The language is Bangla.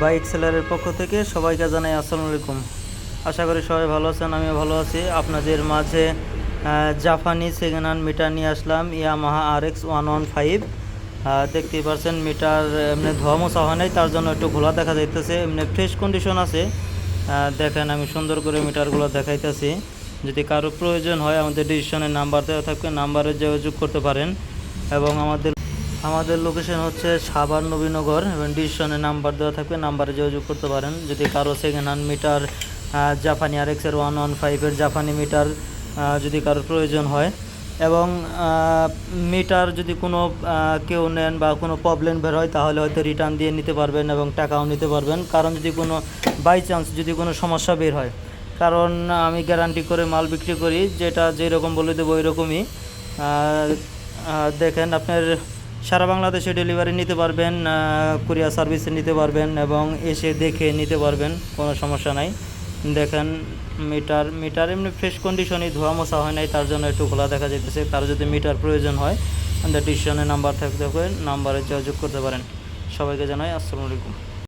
বাইক সেলারের পক্ষ থেকে সবাইকে জানাই আসসালামু আলাইকুম। আশা করি সবাই ভালো আছেন, আমিও ভালো আছি। আপনাদের মাঝে জাপানি সেকেন্ড হ্যান্ড মিটার নিয়ে আসলাম, Yamaha R X one one five. দেখতেই পারছেন মিটার এমনি ধোয়া মোছা হয় নাই, তার জন্য একটু ঘোলা দেখা যাইতেছে, এমনি ফ্রেশ কন্ডিশন আছে। দেখেন, আমি সুন্দর করে মিটারগুলো দেখাইতেছি। যদি কারও প্রয়োজন হয়, আমাদের ডিসিশনের নাম্বার দেওয়া থাকবে, নাম্বারে যোগাযোগ করতে পারেন। এবং আমাদের আমাদের লোকেশন হচ্ছে সাভার নবীনগর, এবং ডিসিশনের নাম্বার দেওয়া থাকবে, নাম্বারে যোগাযোগ করতে পারেন। যদি কারও সেকেন্ড হ্যান্ড মিটার জাপানি আর এক্সের ওয়ান ওয়ান ফাইভের জাপানি মিটার যদি কারোর প্রয়োজন হয়। এবং মিটার যদি কোনো কেউ নেন বা কোনো প্রবলেম বের হয়, তাহলে হয়তো রিটার্ন দিয়ে নিতে পারবেন এবং টাকাও নিতে পারবেন। কারণ যদি কোনো বাই চান্স যদি কোনো সমস্যা বের হয়, কারণ আমি গ্যারান্টি করে মাল বিক্রি করি, যেটা যেরকম বলে দেবো ওই রকমই দেখেন আপনার সারা বাংলাদেশে ডেলিভারি নিতে পারবেন কুরিয়ার সার্ভিসে নিতে পারবেন এবং এসে দেখে নিতে পারবেন, কোনো সমস্যা নাই। দেখেন, মিটার মিটার এমনি ফ্রেশ কন্ডিশনই ধোয়া মোছা হয় নাই, তার জন্য একটু খোলা দেখা যেতেছে তার যদি মিটার প্রয়োজন হয় আমাদের ডিসিশনের নাম্বার থাকতে হবে নাম্বারে যোগাযোগ করতে পারেন। সবাইকে জানাই, আসসালামু আলাইকুম।